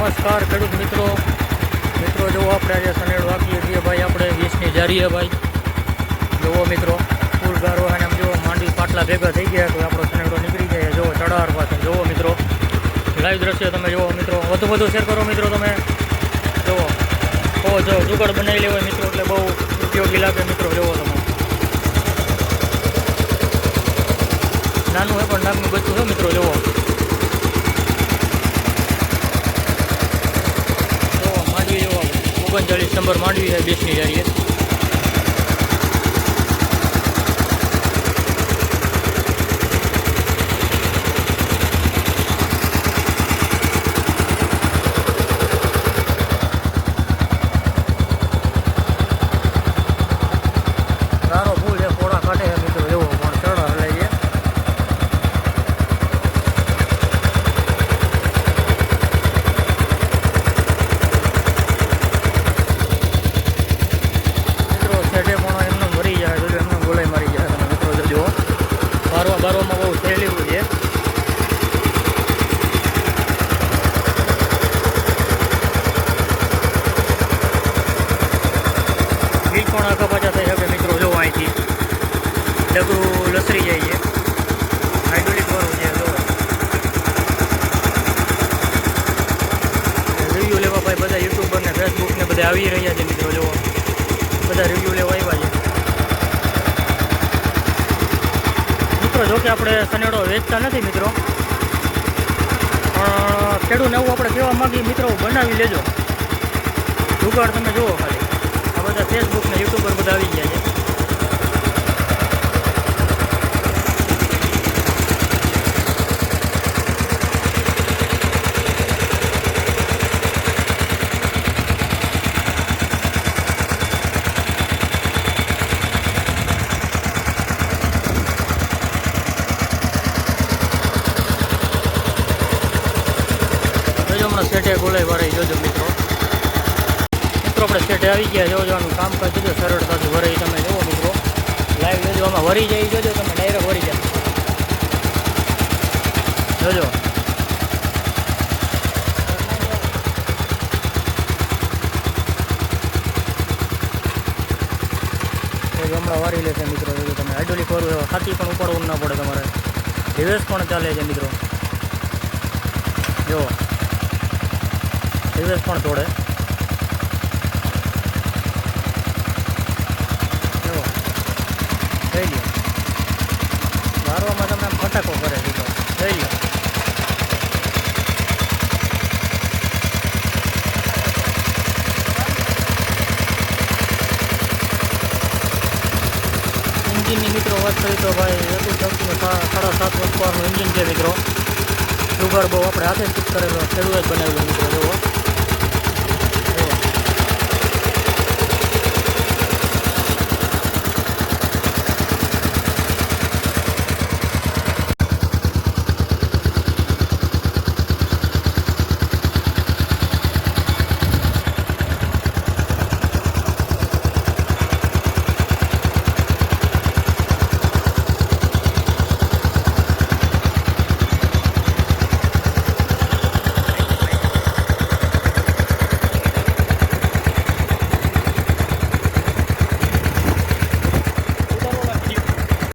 નમસ્કાર ખેડૂત મિત્રો. મિત્રો, જુઓ આપણે આજે સનેડ વાપીએ છીએ ભાઈ. આપણે વીસની જારીએ ભાઈ. જુઓ મિત્રો, ફૂલ ગારો અને આમ જુઓ, માંડી પાટલા ભેગા થઈ ગયા તો આપણો સનેડો નીકળી જાય જુઓ ચડાર પાસે. જુઓ મિત્રો લાઈવ દ્રશ્ય તમે જુઓ મિત્રો. વધુ વધુ શેર કરો મિત્રો તમે. જુઓ ઓ જો જુગાડ બનાવી લેવાય મિત્રો, એટલે બહુ ઉપયોગી લાગે મિત્રો, જુઓ તમે. નાનું હોય પણ નામનું બચ્ચું છે મિત્રો જુઓ જો માંડવી એવો નંબર માંડવી છે બેસની જારીએ સારો ફૂલ છે પોળા કાઢે છે મિત્રો એવો પણ ચડા હલાય છે મિત્રો છેડે પણ એમને મરી જાય તો એમને ગોલાઈ મારી જાય તમે મિત્રો જોજો બારવા બારવામાં બહુ સહેલી છે વીજ પણ આગા પાછા થઈ શકે મિત્રો, જો અહીંથી. ડગરું લસરી જાય છે. હાઇડ્રોલિક વાળું છે, જો. રિવ્યૂ લેવા ભાઈ બધા યુટ્યુબર ને ફેસબુક ને બધા આવી રહ્યા છે મિત્રો જો બધા રિવ્યૂ લેવા આવ્યા છે. મિત્રો, જો કે આપણે સનેડો વેચતા નથી મિત્રો. પણ ખેડૂત એવું આપણે કહેવા માંગીએ, મિત્રો, બનાવી લેજો. જુગાડ તમે જુઓ. બધા ફેસબુક ને યુટ્યુબર બધા આવી ગયા છે જોજો હમણાં સેટે ગોલાઈ વાળાઈ જોજો મિત્રો. મિત્રો, આપણે સેટે આવી ગયા જોજો કામ કરી જોજો સરળતાથી વરાઈ તમે જોવો મિત્રો. લાઈવ જોજો, આમાં વરી જાય, જોજો તમે ડાયરેક્ટ વરી જાય. જોજો. હમણાં વારી લેશે મિત્રો, જોજો તમે. હાઇડ્રોલિક વાળું ખાતી પણ ઉપાડવું ના પડે તમારે. રિવેસ પણ ચાલે છે મિત્રો. જો રિવેસ પણ તોડે જો જોઈ લ્યો મારવામાં તમે ફટાકો કરે દીધો જોઈ લો એન્જિનની મિત્રો વાત કરી તો ભાઈ એટલું સૌથી સાડા સાત વર્ષ એન્જિન છે મિત્રો. સુગર બહુ આપણે હાથે ફિટ કરેલો, ખેડૂત બનાવેલો મિત્રો, જુઓ.